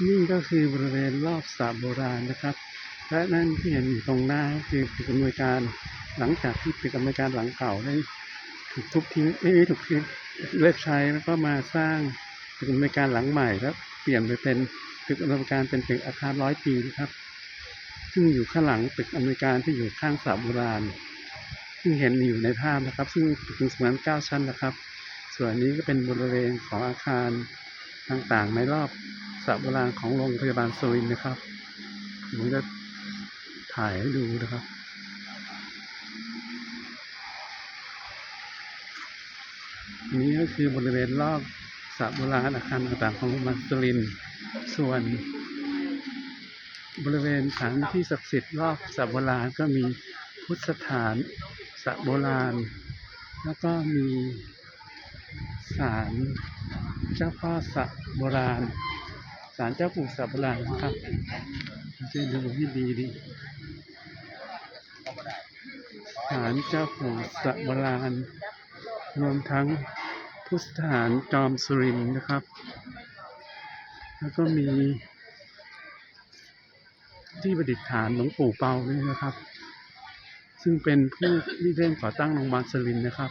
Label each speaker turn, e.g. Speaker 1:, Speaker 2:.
Speaker 1: นี่ก็คือบริเวณรอบสระโบราณนะครับ และนั่นที่เห็นอยู่ตรงหน้าคือตึกอำนวยการหลังจากที่ตึกอำนวยการหลังเก่าได้ถูกทุบทิ้งไม่ได้ถูกทิ้งเลิกใช้แล้วก็มาสร้างตึกอำนวยการหลังใหม่แล้วเปลี่ยนไปเป็นตึกอำนวยการเป็นตึกอาคารร้อยปีนะครับ ซึ่งอยู่ข้างหลังตึกอำนวยการที่อยู่ข้างสระโบราณ ซึ่งเห็นอยู่ในภาพนะครับ ซึ่งถึงสมันเก้าชั้นนะครับ ส่วนนี้ก็เป็นบริเวณของอาคารต่างๆในรอบ สระโบราณของโรงพยาบาลสุรินทร์นะครับ ผมจะถ่ายให้ดูนะครับนี้ก็คือบริเวณรอบสระโบราณอาคารต่างๆของโรงพยาบาลสุรินทร์ส่วน บริเวณสถานที่ศักดิ์สิทธิ์รอบสระโบราณก็มีพุทธสถานสระโบราณ แล้วก็มีศาลเจ้าพ่อสระโบราณาลเจ้าปู่สระโบราณนะครับจะดูให้ดีดีศาลเจ้าปู่สระโบราณรวมทั้งพุทธสถานจอมสุรินทร์นะครับ แล้วก็มีที่ประดิษฐานหลวงปู่เปาด้วยนะครับ ซึ่งเป็นผู้ริเริ่มก่อตั้งโรงพยาบาลสรินทร์นะครับ